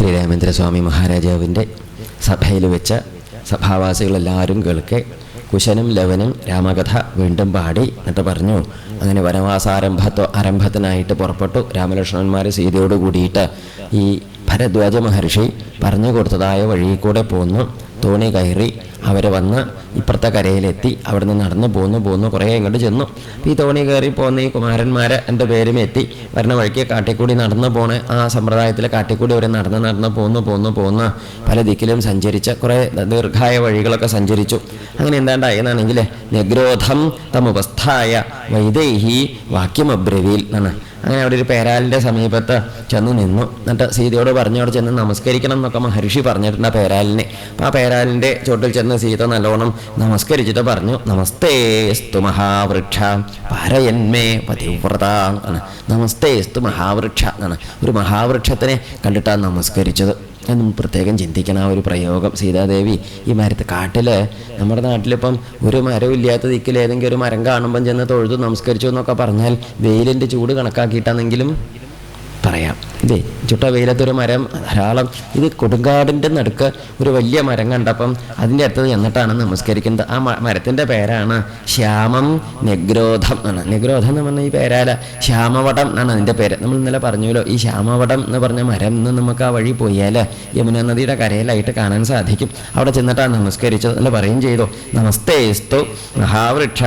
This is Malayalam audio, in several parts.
ശ്രീരാമേന്ദ്രസ്വാമി മഹാരാജാവിന്റെ സഭയിൽ വെച്ച സഭാവാസികളെല്ലാവരും കേൾക്കെ കുശനും ലവനും രാമകഥ വീണ്ടും പാടി എന്നിട്ട് പറഞ്ഞു. അങ്ങനെ വനവാസാരംഭത്തോ ആരംഭത്തിനായിട്ട് പുറപ്പെട്ടു. രാമലക്ഷ്മണന്മാർ സീതയോട് കൂടിയിട്ട് ഈ ഭരദ്വാജ മഹർഷി പറഞ്ഞു കൊടുത്തതായ വഴിയിൽ കൂടെ പോന്നു. തോണി കയറി അവർ വന്ന് ഇപ്പുറത്തെ കരയിലെത്തി അവിടെ നിന്ന് നടന്നു പോന്നു പോന്നു കുറേ ഇങ്ങോട്ട് ചെന്നു. ഈ തോണി കയറി പോകുന്ന ഈ കുമാരന്മാരെ എന്റെ പേരും എത്തി. വരുന്ന വഴിക്ക് കാട്ടിക്കൂടി നടന്ന് പോണ. ആ സമ്പ്രദായത്തിൽ കാട്ടിക്കൂടി അവർ നടന്ന് നടന്ന് പോന്നു പോന്നു പോന്ന്. പല ദിക്കിലും സഞ്ചരിച്ച കുറേ ദീർഘായ വഴികളൊക്കെ സഞ്ചരിച്ചു. അങ്ങനെ എന്താണ്ടായി എന്നാണെങ്കിൽ നിഗ്രോധം തമുപസ്ഥായ വൈദേഹി വാക്യമബ്രവിയിൽ എന്നാണ്. അങ്ങനെ അവിടെ ഒരു പേരാലിന്റെ സമീപത്ത് ചെന്ന് നിന്നു. എന്നിട്ട് സീതയോട് പറഞ്ഞു അവിടെ ചെന്ന് നമസ്കരിക്കണം എന്നൊക്കെ മഹർഷി പറഞ്ഞിട്ടുണ്ട് ആ പേരാലിനെ. അപ്പോൾ ആ പേരാലിന്റെ ചോട്ടിൽ ചെന്ന് സീത നല്ലോണം നമസ്കരിച്ചിട്ട് പറഞ്ഞു നമസ്തേസ്തു മഹാവൃക്ഷ പരയന്മേ പതിവ്രത ആണ് നമസ്തേസ്തു മഹാവൃക്ഷ എന്നാണ്. ഒരു മഹാവൃക്ഷത്തിനെ കണ്ടിട്ടാണ് നമസ്കരിച്ചത്. അത് പ്രത്യേകം ചിന്തിക്കണം ആ ഒരു പ്രയോഗം. സീതാദേവി ഈ മരത്ത് കാട്ടിൽ നമ്മുടെ നാട്ടിലിപ്പം ഒരു മരവും ഇല്ലാത്ത ദിക്കിൽ ഏതെങ്കിലും ഒരു മരം കാണുമ്പം ചെന്ന് തൊഴുതു നമസ്കരിച്ചു എന്നൊക്കെ പറഞ്ഞാൽ വെയിലിന്റെ ചൂട് കണക്കാക്കിയിട്ടാണെങ്കിലും പറയാം. ഇതേ ചുട്ട വെയിലത്തൊരു മരം ധാരാളം. ഇത് കൊടുങ്കാടിന്റെ നടുക്ക് ഒരു വലിയ മരം കണ്ടപ്പം അതിന്റെ അടുത്തത് എന്നിട്ടാണ് നമസ്കരിക്കുന്നത്. ആ മരത്തിന്റെ പേരാണ് ശ്യാമം നെഗ്രോധം എന്നാണ്. നെഗ്രോധം എന്ന് പറഞ്ഞാൽ ഈ പേരാല. ശ്യാമവടം എന്നാണ് അതിന്റെ പേര്. നമ്മൾ ഇന്നലെ പറഞ്ഞല്ലോ ഈ ശ്യാമവടം എന്ന് പറഞ്ഞ മരം എന്ന് നമുക്ക് ആ വഴി പോയാൽ യമുന നദിയുടെ കരയിലായിട്ട് കാണാൻ സാധിക്കും. അവിടെ ചെന്നിട്ടാണ് നമസ്കരിച്ചത്. അല്ല പറയുകയും ചെയ്തു. നമസ്തേസ്തു മഹാവൃക്ഷ.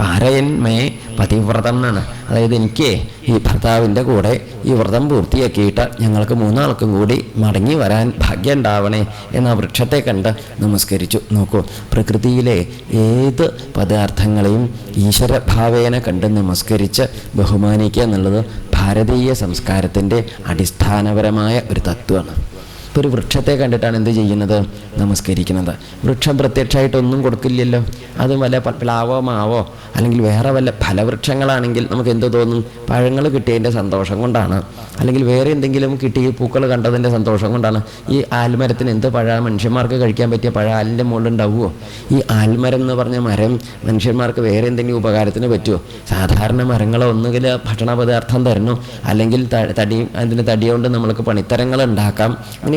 പാരയൻ മേ പതിവ്രതം എന്നാണ്. അതായത് എനിക്ക് ഈ ഭർത്താവിന്റെ കൂടെ ഈ വ്രതം പൂർത്തിയാക്കിയിട്ട് ഞങ്ങൾക്ക് മൂന്നാൾക്കും കൂടി മടങ്ങി വരാൻ ഭാഗ്യം ഉണ്ടാവണേ എന്ന വൃക്ഷത്തെ കണ്ട് നമസ്കരിച്ചു. നോക്കൂ പ്രകൃതിയിലെ ഏത് പദാർത്ഥങ്ങളെയും ഈശ്വരഭാവേന കണ്ട് നമസ്കരിച്ച് ബഹുമാനിക്കുക എന്നുള്ളത് ഭാരതീയ സംസ്കാരത്തിന്റെ അടിസ്ഥാനപരമായ ഒരു തത്വമാണ്. ഇപ്പോൾ ഒരു വൃക്ഷത്തെ കണ്ടിട്ടാണ് എന്ത് ചെയ്യുന്നത്? നമസ്കരിക്കുന്നത്. വൃക്ഷം പ്രത്യക്ഷമായിട്ടൊന്നും കൊടുക്കില്ലല്ലോ. അത് വല്ല പ്ലാവോ മാവോ അല്ലെങ്കിൽ വേറെ വല്ല ഫലവൃക്ഷങ്ങളാണെങ്കിൽ നമുക്ക് എന്ത് തോന്നും? പഴങ്ങൾ കിട്ടിയതിന്റെ സന്തോഷം കൊണ്ടാണ്. അല്ലെങ്കിൽ വേറെ എന്തെങ്കിലും കിട്ടി പൂക്കൾ കണ്ടതിന്റെ സന്തോഷം കൊണ്ടാണ്. ഈ ആൽമരത്തിന് എന്ത് പഴ മനുഷ്യന്മാർക്ക് കഴിക്കാൻ പറ്റിയ പഴ ആലിന്റെ മുകളിൽ ഉണ്ടാവുമോ ഈ ആൽമരം എന്ന് പറഞ്ഞ മരം മനുഷ്യന്മാർക്ക് വേറെ എന്തെങ്കിലും ഉപകാരത്തിന് പറ്റുമോ സാധാരണ മരങ്ങൾ ഒന്നുകിൽ ഭക്ഷണ പദാർത്ഥം തരുന്നു. അല്ലെങ്കിൽ തടി അതിന്റെ തടി കൊണ്ട് നമ്മൾക്ക് പണിത്തരങ്ങൾ ഉണ്ടാക്കാം.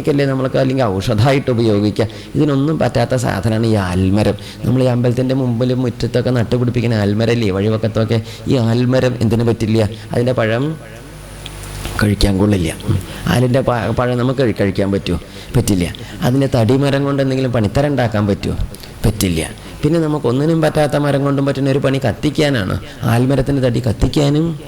അങ്ങനെയൊക്കെയല്ലേ നമ്മൾക്ക്? അല്ലെങ്കിൽ ഔഷധമായിട്ട് ഉപയോഗിക്കാം. ഇതിനൊന്നും പറ്റാത്ത സാധനമാണ് ഈ ആൽമരം. നമ്മൾ ഈ അമ്പലത്തിന്റെ മുമ്പിൽ മുറ്റത്തൊക്കെ നട്ടുപിടിപ്പിക്കുന്ന ആൽമരല്ലേ? വഴിവക്കത്തൊക്കെ ഈ ആൽമരം എന്തിനു പറ്റില്ല? അതിന്റെ പഴം കഴിക്കാൻ കൊള്ളില്ല. ആലിന്റെ പഴം നമുക്ക് കഴിക്കാൻ പറ്റുമോ? പറ്റില്ല. അതിന്റെ തടിമരം കൊണ്ട് എന്തെങ്കിലും പണിത്തരം ഉണ്ടാക്കാൻ പറ്റുമോ? പറ്റില്ല. പിന്നെ നമുക്കൊന്നിനും പറ്റാത്ത മരം കൊണ്ടും പറ്റുന്ന ഒരു പണി കത്തിക്കാനാണ്. ആൽമരത്തിന്റെ തടി കത്തിക്കാനും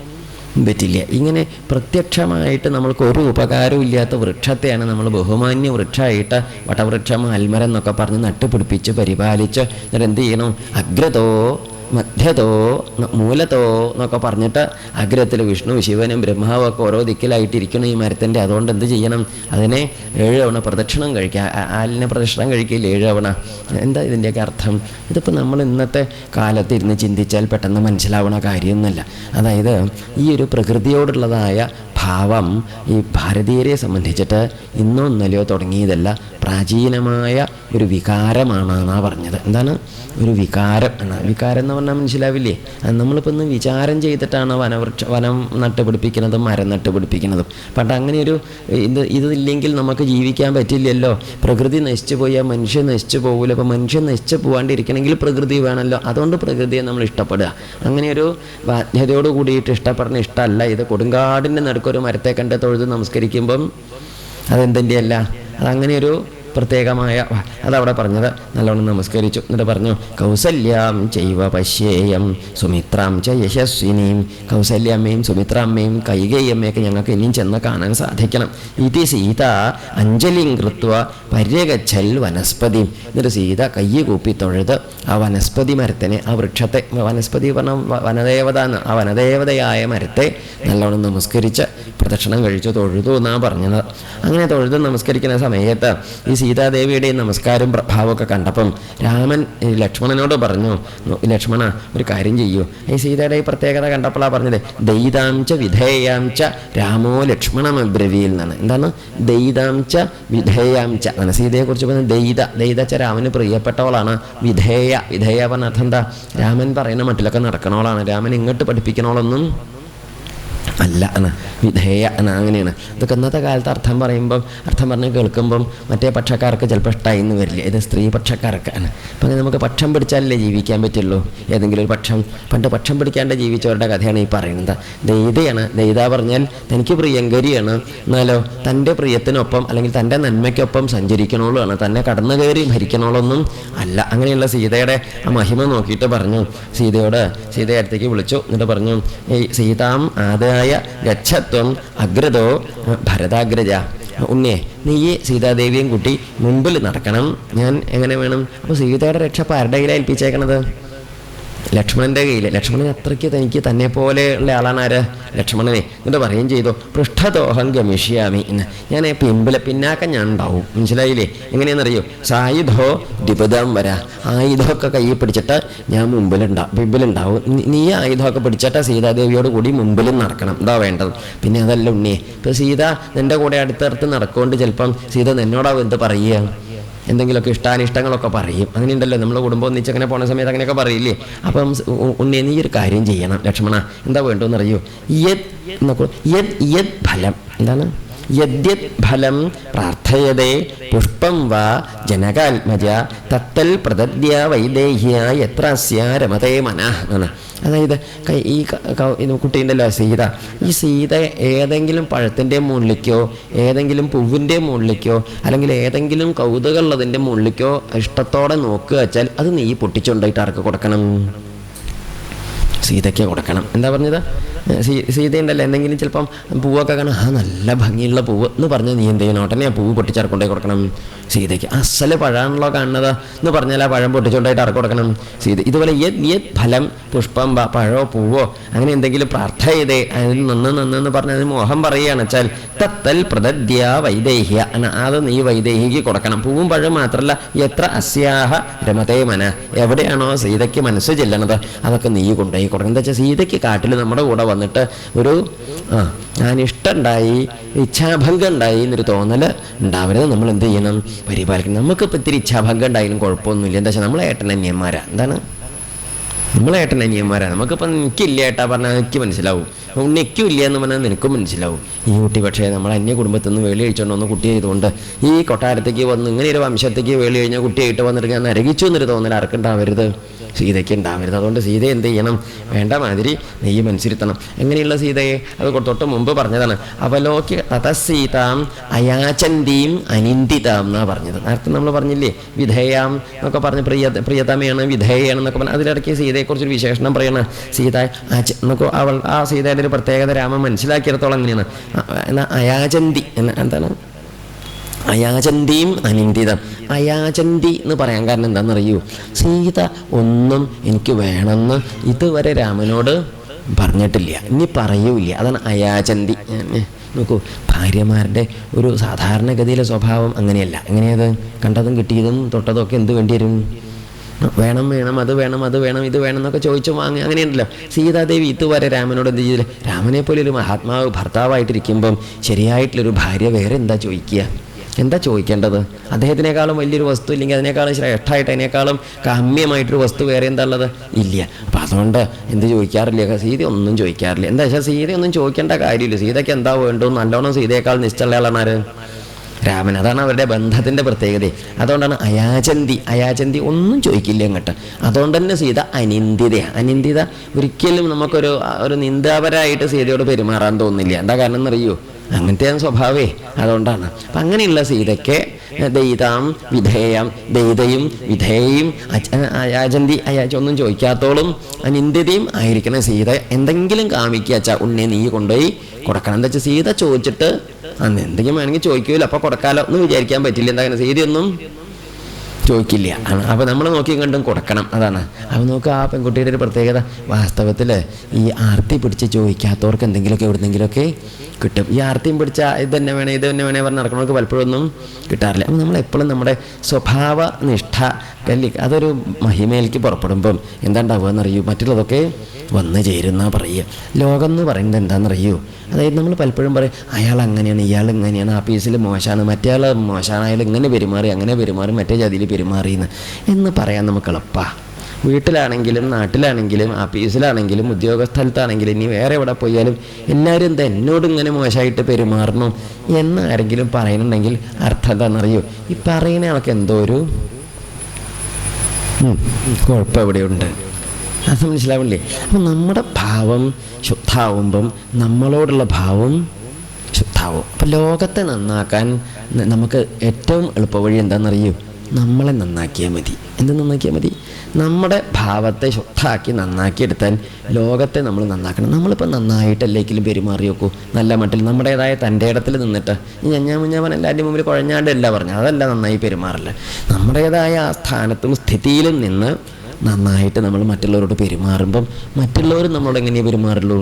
പറ്റില്ല. ഇങ്ങനെ പ്രത്യക്ഷമായിട്ട് നമ്മൾക്ക് ഒരു ഉപകാരവും ഇല്ലാത്ത വൃക്ഷത്തെയാണ് നമ്മൾ ബഹുമാന്യ വൃക്ഷമായിട്ട് വടവൃക്ഷം അൽമരം എന്നൊക്കെ പറഞ്ഞ് നട്ടുപിടിപ്പിച്ച് പരിപാലിച്ച് എന്നിട്ട് എന്ത് ചെയ്യണം? അഗ്രതോ മധ്യതോ മൂലത്തോ എന്നൊക്കെ പറഞ്ഞിട്ട് അഗ്രത്തിൽ വിഷ്ണു ശിവനും ബ്രഹ്മാവും ഒക്കെ ഓരോ ദിക്കിലായിട്ടിരിക്കണം ഈ മരത്തിന്റെ. അതുകൊണ്ട് എന്ത് ചെയ്യണം? അതിനെ ഏഴ് തവണ പ്രദക്ഷിണം കഴിക്കുക. ആലിനെ പ്രദക്ഷിണം കഴിക്കില്ല? ഏഴ് തവണ. എന്താ ഇതിന്റെയൊക്കെ അർത്ഥം? ഇതിപ്പോൾ നമ്മൾ ഇന്നത്തെ കാലത്ത് ഇരുന്ന് ചിന്തിച്ചാൽ പെട്ടെന്ന് മനസ്സിലാവണ കാര്യമൊന്നുമല്ല. അതായത് ഈ ഒരു പ്രകൃതിയോടുള്ളതായ ഭാവം ഈ ഭാരതീയരെ സംബന്ധിച്ചിട്ട് ഇന്നോ ഇന്നലെയോ തുടങ്ങിയതല്ല പ്രാചീനമായ ഒരു വികാരമാണ് എന്നാണ് പറഞ്ഞത്. എന്താണ്? ഒരു വികാരം എന്നാണ് വികാരം എന്ന് പറഞ്ഞാൽ മനസ്സിലാവില്ലേ? നമ്മളിപ്പോൾ ഇന്ന് വിചാരം ചെയ്തിട്ടാണ് വനവൃക്ഷ വനം നട്ടുപിടിപ്പിക്കുന്നതും മരം നട്ടുപിടിപ്പിക്കുന്നതും. പണ്ട് അങ്ങനെ ഒരു ഇത് ഇതില്ലെങ്കിൽ നമുക്ക് ജീവിക്കാൻ പറ്റില്ലല്ലോ. പ്രകൃതി നശിച്ചു പോയാൽ മനുഷ്യൻ നശിച്ചു പോകില്ല അപ്പോൾ മനുഷ്യൻ നശിച്ചു പോകാണ്ടിരിക്കണമെങ്കിൽ പ്രകൃതി വേണമല്ലോ. അതുകൊണ്ട് പ്രകൃതിയെ നമ്മൾ ഇഷ്ടപ്പെടുക. അങ്ങനെ ഒരു ബാധ്യതയോട് കൂടിയിട്ട് ഇഷ്ടപ്പെടുന്ന ഇഷ്ടമല്ല. ഇത് കൊടുങ്കാടിന്റെ നടുക്കൊരു മരത്തെ കണ്ട് തൊഴുത് നമസ്കരിക്കുമ്പം അതെന്തിന്റെ അല്ല അതങ്ങനെ ഒരു പ്രത്യേകമായ അതവിടെ പറഞ്ഞത്. നല്ലോണം നമസ്കരിച്ചു. എന്നിട്ട് പറഞ്ഞു കൗസല്യാം ചൈവ പശ്യേയം സുമിത്രാം ച യശസ്വിനിയും കൗസല്യമ്മയും സുമിത്രാമ്മയും കൈകേയമ്മയൊക്കെ ഞങ്ങൾക്ക് ഇനിയും ചെന്ന് കാണാൻ സാധിക്കണം. ഇതി സീത അഞ്ജലിം കൃത്വ പര്യഗച്ഛൽ വനസ്പതി. എന്നിട്ട് സീത കയ്യ് കൂപ്പി തൊഴുത് ആ വനസ്പതി മരത്തിനെ ആ വൃക്ഷത്തെ വനസ്പതി പറഞ്ഞ വനദേവത എന്ന് ആ വനദേവതയായ മരത്തെ നല്ലോണം നമസ്കരിച്ച് പ്രദക്ഷിണം കഴിച്ചു തൊഴുതു എന്നാണ് പറഞ്ഞത്. അങ്ങനെ തൊഴുത് നമസ്കരിക്കുന്ന സമയത്ത് ഈ സീതാദേവിയുടെ നമസ്കാരവും നമസ്കാരം പ്രഭാവമൊക്കെ കണ്ടപ്പം രാമൻ ലക്ഷ്മണനോട് പറഞ്ഞു "നോ- ലക്ഷ്മണ ഒരു കാര്യം ചെയ്യൂ. ഈ സീതയുടെ ഈ പ്രത്യേകത കണ്ടപ്പോഴാണ് പറഞ്ഞത് ദൈതാംച്ച വിധേയാംച്ച രാമോ ലക്ഷ്മണമബ്രവിയിൽ എന്നാണ്. എന്താണ്? ദൈതാംച വിധേയാംച. എന്നാണ് സീതയെക്കുറിച്ച് പറഞ്ഞ ദൈത ദൈതച്ച രാമന് പ്രിയപ്പെട്ടവളാണ് വിധേയ. വിധേയ പറഞ്ഞ അർത്ഥം എന്താ രാമൻ പറയുന്ന മട്ടിലൊക്കെ നടക്കണോളാണ് രാമൻ ഇങ്ങോട്ട് പഠിപ്പിക്കണോളൊന്നും അല്ല ആണ് വിധേയ അങ്ങനെയാണ്. ഇതൊക്കെ ഇന്നത്തെ കാലത്ത് അർത്ഥം പറയുമ്പം അർത്ഥം പറഞ്ഞ് കേൾക്കുമ്പം മറ്റേ പക്ഷക്കാർക്ക് ചിലപ്പോൾ ഇഷ്ടമായി എന്ന് വരില്ല. ഇത് സ്ത്രീ പക്ഷക്കാർക്കാണ് അപ്പം അങ്ങനെ നമുക്ക് പക്ഷം പിടിച്ചാലല്ലേ ജീവിക്കാൻ പറ്റുള്ളൂ? ഏതെങ്കിലും ഒരു പക്ഷം പണ്ട് പക്ഷം പിടിക്കാണ്ട് ജീവിച്ചവരുടെ കഥയാണ് ഈ പറയുന്നത്. ദൈതയാണ് ദൈത പറഞ്ഞാൽ തനിക്ക് പ്രിയങ്കരിയാണ് എന്നാലോ തന്റെ പ്രിയത്തിനൊപ്പം അല്ലെങ്കിൽ തന്റെ നന്മയ്ക്കൊപ്പം സഞ്ചരിക്കണോളൂ ആണ് തന്നെ കടന്നു കയറി ഭരിക്കണോളൊന്നും അല്ല. അങ്ങനെയുള്ള സീതയുടെ ആ മഹിമ നോക്കിയിട്ട് പറഞ്ഞു. സീതയോട് സീതയെ അടുത്തേക്ക് വിളിച്ചു. എന്നിട്ട് പറഞ്ഞു ഈ സീതാം ആദായ ഗച്ഛത്വം അഗ്രതോ ഭരതാഗ്രജ. ഉണ്ണിയെ നീ ഈ സീതാദേവിയും കുട്ടി മുമ്പിൽ നടക്കണം. ഞാൻ എങ്ങനെ വേണം? അപ്പോൾ സീതയുടെ രക്ഷ അപ്പോൾ ആരുടെ ഏൽപ്പിച്ചേക്കണത്? ലക്ഷ്മണന്റെ കയ്യിൽ ലക്ഷ്മണൻ അത്രയ്ക്ക് തനിക്ക് തന്നെ പോലെയുള്ള ആളാണ് ആര്? ലക്ഷ്മണനെ. എന്നിട്ട് പറയുകയും ചെയ്തു പൃഷ്ഠദോഹം ഗമിഷ്യാമി എന്ന്. ഞാൻ പിമ്പിലെ പിന്നാക്കം ഞാൻ ഉണ്ടാവും. മനസ്സിലായില്ലേ? എങ്ങനെയാണെന്നറിയോ? സായുധോ ദ്വിപദം വരാ. ആയുധമൊക്കെ കയ്യിൽ പിടിച്ചിട്ട് ഞാൻ മുമ്പിലുണ്ടാവും പിമ്പിലുണ്ടാവും. നീ- നീ ആയുധമൊക്കെ പിടിച്ചിട്ട് സീതാദേവിയോട് കൂടി മുമ്പിലും നടക്കണം. ഇതാ വേണ്ടത്. പിന്നെ അതല്ല ഉണ്ണിയെ ഇപ്പം സീത നിന്റെ കൂടെ അടുത്തടുത്ത് നടക്കുകൊണ്ട് ചിലപ്പം. സീത നിന്നോടാവും എന്ത് പറയുക? എന്തെങ്കിലുമൊക്കെ ഇഷ്ടാനിഷ്ടങ്ങളൊക്കെ പറയും. അങ്ങനെയുണ്ടല്ലോ. നമ്മൾ കുടുംബം ഒന്നിച്ചങ്ങനെ പോണ സമയത്ത് അങ്ങനെയൊക്കെ പറയില്ലേ? അപ്പം ഉണ്ണി നീ ഒരു കാര്യം ചെയ്യണം. ലക്ഷ്മണ എന്താ വേണ്ടതെന്ന് അറിയോ യത് ഫലം. എന്താണ്? യദ്യത് ഫലം പ്രാർത്ഥയതേ പുഷ്പം വാ ജനകാത്മജ തത്തൽ പ്രദദ്യ വൈദേഹ്യ എത്ര രമതേ മനഃ എന്നാണ് അതായത് ഈ കുട്ടീന്റെ സീത. ഈ സീത ഏതെങ്കിലും പഴത്തിന്റെ മുകളിലേക്കോ ഏതെങ്കിലും പൂവിന്റെ മുകളിലേക്കോ അല്ലെങ്കിൽ ഏതെങ്കിലും കൗതുകമുള്ളതിന്റെ മുകളിലേക്കോ ഇഷ്ടത്തോടെ നോക്കുക വെച്ചാൽ അത് നീ പൊട്ടിച്ചുണ്ടായിട്ട് ആർക്ക് കൊടുക്കണം? സീതയ്ക്ക് കൊടുക്കണം. എന്താ പറഞ്ഞത്? സീ സീതയുണ്ടല്ലോ എന്തെങ്കിലും ചിലപ്പം പൂവൊക്കെ കാണാം. ആ നല്ല ഭംഗിയുള്ള പൂവ്. എന്ന് പറഞ്ഞാൽ നീ എന്ത് ചെയ്യണം? ഉടനെ ആ പൂവ് പൊട്ടിച്ചിറക്കൊണ്ടേ കൊടുക്കണം സീതയ്ക്ക്. അസൽ പഴമാണല്ലോ കാണുന്നത്. എന്ന് പറഞ്ഞാൽ ആ പഴം പൊട്ടിച്ചുകൊണ്ടായിട്ട് ഇറക്കി കൊടുക്കണം സീത. ഇതുപോലെ യത് യത് ഫലം പുഷ്പം പഴമോ പൂവോ അങ്ങനെ എന്തെങ്കിലും പ്രാർത്ഥ ചെയ്തേ അതിൽ നിന്ന് നിന്ന് എന്ന് പറഞ്ഞാൽ അതിന് മോഹം പറയുകയാണ് വെച്ചാൽ തത്തൽ പ്രദദ്യ വൈദേഹ്യ. അത് നീ വൈദേഹിക്ക് കൊടുക്കണം. പൂവും പഴവും മാത്രമല്ല എത്ര അസ്യാഹ രമതേ മന. എവിടെയാണോ സീതയ്ക്ക് മനസ്സ് ചെല്ലണത് അതൊക്കെ നീ കൊണ്ടുപോയി കൊടുക്കണം. എന്താ വെച്ചാൽ സീതയ്ക്ക് കാട്ടിൽ നമ്മുടെ കൂടെ വന്നിട്ട് ഒരു ആ ഞാൻ ഇഷ്ടമുണ്ടായി ഇച്ഛാഭംഗം ഉണ്ടായി എന്നൊരു തോന്നൽ ഉണ്ടാവരുത്. നമ്മൾ എന്ത് ചെയ്യണം? പരിപാലിക്കണം. നമുക്കിപ്പോൾ ഇത്തിരി ഇച്ഛാഭംഗം ഉണ്ടായാലും കുഴപ്പമൊന്നുമില്ല. എന്താ വെച്ചാൽ നമ്മളെ ഏട്ടൻ അന്യന്മാരാ. എന്താണ്? നമ്മളെ ഏട്ടൻ അനിയന്മാരാ. നമുക്കിപ്പം എനിക്കില്ല ഏട്ടാ പറഞ്ഞാൽ എനിക്ക് മനസ്സിലാവും. ഉണ്ണിക്കും ഇല്ല എന്ന് പറഞ്ഞാൽ നിനക്കും മനസ്സിലാവും. ഈ കുട്ടി പക്ഷേ നമ്മളെ അന്യ കുടുംബത്തിൽ നിന്ന് വേളി കഴിച്ചോണ്ട് വന്ന കുട്ടി ആയതുകൊണ്ട് ഈ കൊട്ടാരത്തേക്ക് വന്ന് ഇങ്ങനെ ഒരു വംശത്തേക്ക് വേളി കഴിഞ്ഞ കുട്ടിയായിട്ട് വന്നിട്ട് ഞാൻ നരകിച്ചു എന്നൊരു തോന്നൽ ആർക്കുണ്ടാവരുത് സീതയ്ക്ക് ഉണ്ടാവരുത്. അതുകൊണ്ട് സീത എന്ത് ചെയ്യണം? വേണ്ട മാതിരി നെയ്യ് മനസ്സിരുത്തണം എങ്ങനെയുള്ള സീതയെ? അത് തൊട്ട് മുമ്പ് പറഞ്ഞതാണ്. അവലോക്യ തതസീതാം അയാചന്തിയും അനിന്ദിതാം എന്നാ പറഞ്ഞത്. നേരത്തെ നമ്മൾ പറഞ്ഞില്ലേ വിധേയാം എന്നൊക്കെ പറഞ്ഞ് പ്രിയ പ്രിയതമയാണ് വിധേയാണ് എന്നൊക്കെ പറഞ്ഞു അതിലിടയ്ക്ക് സീതയെക്കുറിച്ചൊരു വിശേഷണം പറയണം. സീത എന്നൊക്കെ അവൾ ആ സീതയുടെ ഒരു പ്രത്യേകത രാമൻ മനസ്സിലാക്കിയിടത്തോളം എങ്ങനെയാണ് എന്നാൽ എന്നാ അയാചന്തി എന്താണ്? അയാചന്തിയും അനിന്ദിതം അയാചന്തി എന്ന് പറയാൻ കാരണം എന്താണെന്നറിയൂ? സീത ഒന്നും എനിക്ക് വേണമെന്ന് ഇതുവരെ രാമനോട് പറഞ്ഞിട്ടില്ല. ഇനി പറയൂല അതാണ് അയാചന്തി നോക്കൂ ഭാര്യമാരുടെ ഒരു സാധാരണഗതിയിലെ സ്വഭാവം അങ്ങനെയല്ല. എങ്ങനെയത്? കണ്ടതും കിട്ടിയതും തൊട്ടതും ഒക്കെ എന്ത് വേണ്ടി വരും? വേണം വേണം അത് വേണം അത് വേണം ഇത് വേണം എന്നൊക്കെ ചോദിച്ചു വാങ്ങി. അങ്ങനെയുണ്ടല്ലോ. സീതാദേവി ഇതുവരെ രാമനോട് എന്ത് ചെയ്തില്ല. രാമനെ പോലെ ഒരു മഹാത്മാവ് ഭർത്താവായിട്ടിരിക്കുമ്പം ശരിയായിട്ടുള്ളൊരു ഭാര്യ വേറെ എന്താ ചോദിക്കുക? എന്താ ചോദിക്കേണ്ടത്? അദ്ദേഹത്തിനേക്കാളും വലിയൊരു വസ്തു ഇല്ലെങ്കിൽ അതിനേക്കാളും ശ്രേഷ്ഠമായിട്ട് അതിനേക്കാളും കാമ്യമായിട്ടൊരു വസ്തു വേറെ എന്താ ഉള്ളത്? ഇല്ല. അപ്പം അതുകൊണ്ട് എന്ത് ചോദിക്കാറില്ല. സീത ഒന്നും ചോദിക്കാറില്ല. എന്താ വെച്ചാൽ സീത ഒന്നും ചോദിക്കേണ്ട കാര്യമില്ല. സീതയ്ക്ക് എന്താ വേണ്ടോ നല്ലോണം സീതയേക്കാൾ നിശ്ചലയാളാണ് ആര്? രാമൻ. അതാണ് അവരുടെ ബന്ധത്തിന്റെ പ്രത്യേകത. അതുകൊണ്ടാണ് അയാചന്തി അയാചന്തി ഒന്നും ചോദിക്കില്ല അങ്ങോട്ട് അതുകൊണ്ട് തന്നെ സീത അനിന്ദിതയാണ് അനിന്ദിത ഒരിക്കലും നമുക്കൊരു ഒരു നിന്ദാപരായിട്ട് സീതയോട് പെരുമാറാൻ തോന്നില്ല. എന്താ കാരണം എന്നറിയോ അങ്ങനത്തെ സ്വഭാവേ അതുകൊണ്ടാണ്. അപ്പം അങ്ങനെയുള്ള സീതയ്ക്ക് ദയിതാം വിധേയം ദയിതയും വിധേയയും അയാചന്തി അയാച്ച ഒന്നും ചോദിക്കാത്തോളും അനിന്ദ്യതയും ആയിരിക്കണം സീത എന്തെങ്കിലും കാമിക്കുക അച്ഛാ ഉണ്ണെ നീ കൊണ്ടുപോയി കൊടുക്കണം. എന്താ വെച്ചാൽ സീത ചോദിച്ചിട്ട് അന്ന് എന്തെങ്കിലും വേണമെങ്കിൽ ചോദിക്കൂല അപ്പോൾ കൊടുക്കാലോ എന്ന് വിചാരിക്കാൻ പറ്റില്ല. എന്താ അങ്ങനെ സീതയൊന്നും? ചോദിക്കില്ല. അപ്പോൾ നമ്മൾ നോക്കി കണ്ടും കൊടുക്കണം. അതാണ്. അപ്പോൾ നോക്കുക ആ പെൺകുട്ടിയുടെ ഒരു പ്രത്യേകത. വാസ്തവത്തിൽ ഈ ആർത്തി പിടിച്ച് ചോദിക്കാത്തവർക്ക് എന്തെങ്കിലുമൊക്കെ എവിടുന്നെങ്കിലുമൊക്കെ കിട്ടും. ഈ ആർത്തിയും പിടിച്ച ഇത് തന്നെ വേണേ ഇത് തന്നെ വേണേ പറഞ്ഞ് നടക്കുന്നവർക്ക് പലപ്പോഴൊന്നും കിട്ടാറില്ല. അപ്പോൾ നമ്മൾ എപ്പോഴും നമ്മുടെ സ്വഭാവ നിഷ്ഠ കല്ലി അതൊരു മഹിമയിലേക്ക് പുറപ്പെടുമ്പം എന്താ ഉണ്ടാവുക എന്നറിയൂ മറ്റുള്ളതൊക്കെ വന്നു ചേരുന്ന പറയുക ലോകം എന്ന് പറയുന്നത് എന്താണെന്നറിയൂ? അതായത് നമ്മൾ പലപ്പോഴും പറയും അയാൾ അങ്ങനെയാണ് ഇയാൾ ഇങ്ങനെയാണ് ആ പീസിൽ മോശമാണ് മറ്റേ ആൾ മോശമാണ് അയാൾ ഇങ്ങനെ പെരുമാറി അങ്ങനെ പെരുമാറി മറ്റേ ജാതിയിൽ പെരുമാറിയെന്ന്. എന്ന് പറയാൻ നമുക്ക് എളുപ്പമാണ് വീട്ടിലാണെങ്കിലും നാട്ടിലാണെങ്കിലും ഓഫീസിലാണെങ്കിലും ആഫീസിലാണെങ്കിലും ഉദ്യോഗസ്ഥലത്താണെങ്കിലും ഇനി വേറെ എവിടെ പോയാലും എല്ലാവരും എന്താ എന്നോട് ഇങ്ങനെ മോശമായിട്ട് പെരുമാറണം? എന്ന് ആരെങ്കിലും പറയുന്നുണ്ടെങ്കിൽ അർത്ഥം എന്താണെന്നറിയോ? ഈ പറയുന്ന ആൾക്ക് എന്തോ ഒരു കുഴപ്പം എവിടെയുണ്ട് അത് മനസ്സിലാവില്ലേ? അപ്പം നമ്മുടെ ഭാവം ശുദ്ധാവുമ്പം നമ്മളോടുള്ള ഭാവം ശുദ്ധാവും. അപ്പം ലോകത്തെ നന്നാക്കാൻ നമുക്ക് ഏറ്റവും എളുപ്പവഴി എന്താണെന്നറിയൂ? നമ്മളെ നന്നാക്കിയാൽ മതി. എന്ത് നന്നാക്കിയാൽ മതി? നമ്മുടെ ഭാവത്തെ ശുദ്ധാക്കി നന്നാക്കിയെടുത്താൽ ലോകത്തെ നമ്മൾ നന്നാക്കണം. നമ്മളിപ്പോൾ നന്നായിട്ടല്ലെങ്കിലും പെരുമാറി നോക്കൂ. നല്ല മട്ടിൽ നമ്മുടേതായ തന്റെ ഇടത്തിൽ നിന്നിട്ട് ഞാൻ മുഞ്ഞാവൻ എല്ലാവരുടെ മുമ്പിൽ കുഴഞ്ഞാണ്ടല്ല പറഞ്ഞു അതല്ല നന്നായി പെരുമാറില്ല നമ്മുടേതായ ആ സ്ഥാനത്തും സ്ഥിതിയിലും നിന്ന് നന്നായിട്ട് നമ്മൾ മറ്റുള്ളവരോട് പെരുമാറുമ്പം മറ്റുള്ളവരും നമ്മളോട് എങ്ങനെയാണ് പെരുമാറുള്ളൂ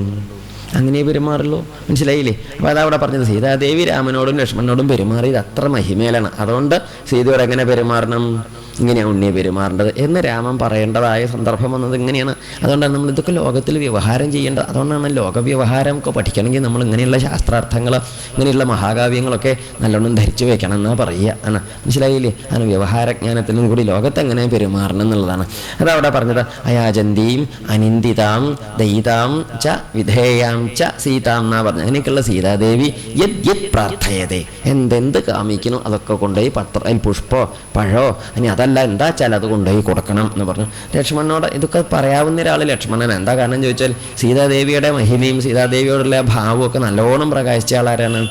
അങ്ങനെ പെരുമാറുള്ളൂ? മനസ്സിലായില്ലേ? അപ്പോൾ അതവിടെ പറഞ്ഞത് സീതാദേവി രാമനോടും ലക്ഷ്മണനോടും പെരുമാറിയത് അത്ര മഹിമേലാണ്. അതുകൊണ്ട് സീതയോട് എങ്ങനെ പെരുമാറണം? ഇങ്ങനെയാണ് ഉണ്ണിയെ പെരുമാറേണ്ടത്? എന്ന് രാമൻ പറയേണ്ടതായ സന്ദർഭം വന്നത് ഇങ്ങനെയാണ്. അതുകൊണ്ടാണ് നമ്മൾ ഇതൊക്കെ ലോകത്തിൽ വ്യവഹാരം ചെയ്യേണ്ടത്. അതുകൊണ്ടാണ് ലോകവ്യവഹാരം ഒക്കെ പഠിക്കണമെങ്കിൽ നമ്മൾ ഇങ്ങനെയുള്ള ശാസ്ത്രാർത്ഥങ്ങൾ ഇങ്ങനെയുള്ള മഹാകാവ്യങ്ങളൊക്കെ നല്ലോണം ധരിച്ചു വെക്കണം എന്നാ പറയുക. ആണ് മനസ്സിലായില്ലേ? അങ്ങനെ വ്യവഹാരജ്ഞാനത്തിനും കൂടി ലോകത്തെ എങ്ങനെ പെരുമാറണം എന്നുള്ളതാണ്. അതവിടെ പറഞ്ഞത് അയാജന്തിയും അനിന്ദിതാം ദയിതാം ച വിധേയാം ച സീതാം എന്നാ പറഞ്ഞു അങ്ങനെയൊക്കെയുള്ള സീതാദേവി യത് യത് പ്രാർത്ഥയതേ. എന്തെന്ത് കാമിക്കണോ അതൊക്കെ കൊണ്ടുപോയി പത്ര പുഷ്പോ പഴോ ഇനി അതല്ല എന്താ വെച്ചാൽ അത് കൊണ്ടുപോയി കൊടുക്കണം എന്ന് പറഞ്ഞു. ലക്ഷ്മണനോട് ഇതൊക്കെ പറയാവുന്ന ഒരാൾ ലക്ഷ്മണൻ എന്താ കാരണം ചോദിച്ചാൽ സീതാദേവിയുടെ മഹിമയും സീതാദേവിയോടുള്ള ഭാവവും ഒക്കെ നല്ലോണം പ്രകാശിച്ച ആളാരാണ്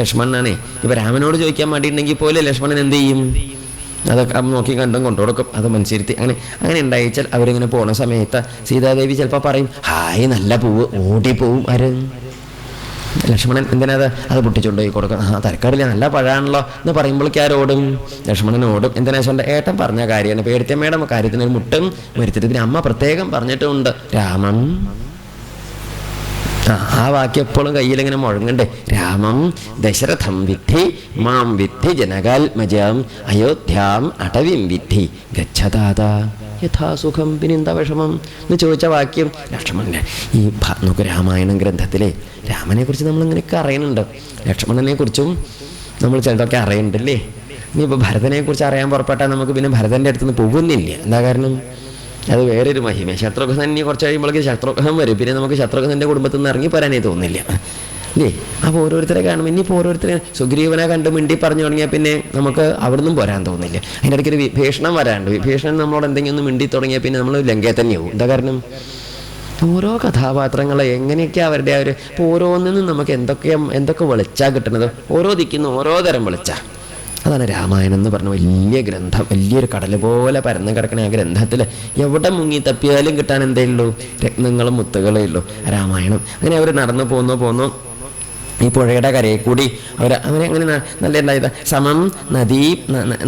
ലക്ഷ്മണനാണ്. ഇപ്പൊ രാമനോട് ചോദിക്കാൻ വേണ്ടിയിട്ടുണ്ടെങ്കിൽ പോലും ലക്ഷ്മണൻ എന്ത് ചെയ്യും? അതൊക്കെ നോക്കി കണ്ടും കൊണ്ടു കൊടുക്കും. അത് മനസ്സിരുത്തി. അങ്ങനെ അങ്ങനെ ഉണ്ടായിച്ചാൽ അവരിങ്ങനെ പോണ സമയത്ത് സീതാദേവി ചിലപ്പോൾ പറയും ഹായ് നല്ല പൂവ് ഓടിപ്പോവും ആര്? ലക്ഷ്മണൻ എന്തിനാത് അത്? പൊട്ടിച്ചുകൊണ്ട് പോയി കൊടുക്കണം. ആ തരക്കാടില്ല നല്ല പഴാണല്ലോ എന്ന് പറയുമ്പോഴേക്ക് ആരോടും ലക്ഷ്മണൻ ഓടും. എന്തിനാ ചോണ്ട ഏട്ടൻ പറഞ്ഞ കാര്യമാണ് പേടിത്തമ്മയുടെ കാര്യത്തിന് ഒരു മുട്ടും വരുത്തിട്ട് ഇതിന് അമ്മ പ്രത്യേകം പറഞ്ഞിട്ടുണ്ട്. രാമം. ആ വാക്യം എപ്പോഴും കയ്യിൽ ഇങ്ങനെ മുഴങ്ങണ്ടേ? രാമം ദശരഥം വിദ്ധി മാം വിദ്ധി ജനകാത്മജം അയോധ്യാം അടവിം വിദ്ധി. ഗച്ഛതാത. യഥാസുഖം. പിന്നെന്താ വിഷമം? എന്ന് ചോദിച്ച വാക്യം. ലക്ഷ്മണന്റെ ഈ നമുക്ക് രാമായണം ഗ്രന്ഥത്തിലെ രാമനെ കുറിച്ച് നമ്മൾ ഇങ്ങനെയൊക്കെ അറിയുന്നുണ്ട് ലക്ഷ്മണനെ കുറിച്ചും നമ്മൾ ചിലതൊക്കെ ഇനി ഇനിയിപ്പോൾ ഭരതനെ കുറിച്ച് അറിയാൻ പുറപ്പെട്ടാൽ നമുക്ക് പിന്നെ ഭരതന്റെ അടുത്തുനിന്ന് പോകുന്നില്ല. എന്താ കാരണം? അത് വേറൊരു മഹിമ ശത്രുഘ്നെ കുറച്ച് കഴിയുമ്പോഴേക്ക് ശത്രുഘ്നം വരും. പിന്നെ നമുക്ക് ശത്രുഘ്നന്റെ കുടുംബത്തിൽ നിന്ന് ഇറങ്ങി പോരാനേ തോന്നില്ല. അല്ലേ അപ്പോൾ ഓരോരുത്തരെ കാണും ഇനിയിപ്പോൾ ഓരോരുത്തരെ സുഗ്രീവനെ കണ്ട് മിണ്ടി പറഞ്ഞു തുടങ്ങിയാൽ പിന്നെ നമുക്ക് അവിടുന്ന് പോരാൻ തോന്നില്ല. അതിന്റെ ഇടയ്ക്ക് ഒരു വിഭീഷണം വരാണ്ട് വിഭീഷണൻ നമ്മളോട് എന്തെങ്കിലും ഒന്ന് മിണ്ടി തുടങ്ങിയാൽ പിന്നെ നമ്മൾ ലങ്കയിൽ തന്നെ പോകും. എന്താ കാരണം? ഓരോ കഥാപാത്രങ്ങളെ എങ്ങനെയൊക്കെ അവരുടെ ആ ഒരു ഇപ്പോൾ ഓരോന്നിനും നമുക്ക് എന്തൊക്കെ എന്തൊക്കെ വെളിച്ചാ കിട്ടുന്നത്? ഓരോ ദിക്കുന്ന ഓരോ തരം വെളിച്ചാ. അതാണ് രാമായണം എന്ന് പറഞ്ഞ വലിയ ഗ്രന്ഥം. വലിയൊരു കടൽ പോലെ പരന്ന് കിടക്കുന്ന ആ ഗ്രന്ഥത്തിൽ എവിടെ മുങ്ങി തപ്പിയാലും കിട്ടാൻ എന്തേ ഉള്ളൂ? രത്നങ്ങളും മുത്തുകളേ ഉള്ളൂ. രാമായണം. അങ്ങനെ അവർ നടന്നു പോന്നു പോന്നു. ഈ പുഴയുടെ കരയിൽ കൂടി അവർ അവരെ അങ്ങനെ നല്ല ഉണ്ടായത്. സമം നദീ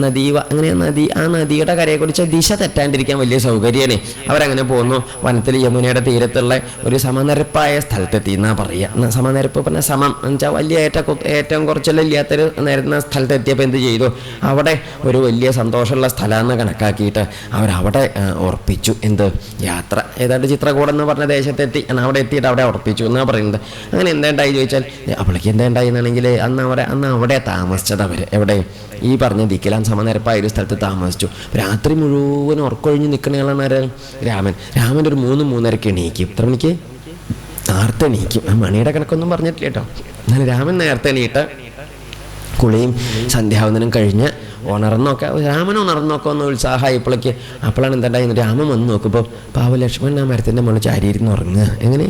നദീവ അങ്ങനെ നദി ആ നദിയുടെ കരയെ കുറിച്ച് ദിശ തെറ്റാണ്ടിരിക്കാൻ വലിയ സൗകര്യമല്ലേ അവരങ്ങനെ പോകുന്നു വനത്തിൽ യമുനയുടെ തീരത്തുള്ള ഒരു സമനിരപ്പായ സ്ഥലത്തെത്തി എന്നാ പറയുക സമനിരപ്പ് പറഞ്ഞാൽ സമം. എന്ന് വെച്ചാൽ വലിയ ഏറ്റ ഏറ്റവും കുറച്ചെല്ലാം ഇല്ലാത്തൊരു നേരുന്ന സ്ഥലത്തെത്തിയപ്പോൾ എന്ത് ചെയ്തു? അവിടെ ഒരു വലിയ സന്തോഷമുള്ള സ്ഥലമെന്ന് കണക്കാക്കിയിട്ട് അവരവിടെ ഉറപ്പിച്ചു. എന്ത്? യാത്ര. ഏതാണ്ട് ചിത്രകൂടം എന്ന് പറഞ്ഞ ദേശത്തെത്തി. അവിടെ എത്തിയിട്ട് അവിടെ ഉറപ്പിച്ചു എന്നാണ് പറയുന്നത്. അങ്ങനെ എന്തായിട്ടായി ചോദിച്ചാൽ അവളേക്ക് എന്താ ഉണ്ടായിരുന്നാണെങ്കിൽ അന്ന് അവിടെ അന്ന് അവിടെ താമസിച്ചത് അവർ എവിടെ? ഈ പറഞ്ഞ ദിക്കിലാൻ സമനിരപ്പായ ഒരു സ്ഥലത്ത് താമസിച്ചു. രാത്രി മുഴുവൻ ഉറക്കൊഴിഞ്ഞ് നിൽക്കണയാളാണ് ആര്? രാമൻ. രാമന്റെ ഒരു മൂന്ന് മൂന്നരക്ക് എണീക്കും. ഇത്ര മണിക്ക്? നേരത്തെ എണീക്കും. ആ മണിയുടെ കണക്കൊന്നും പറഞ്ഞിട്ടില്ല കേട്ടോ. എന്നാൽ രാമൻ നേരത്തെ എണീട്ട് കുളിയും സന്ധ്യാവന്തനം കഴിഞ്ഞ് ഉണർന്നൊക്കെ രാമൻ ഉണർന്നൊക്കെ ഒന്ന് ഉത്സാഹമായി ഇപ്പോഴേക്ക് അപ്പോഴാണ് എന്താ രാമൻ വന്ന് നോക്കുമ്പോൾ പാവ ലക്ഷ്മണൻ ആ മരത്തിന്റെ മുകളിൽ ചാരിയിരുന്ന് ഉറങ്ങുക. എങ്ങനെ?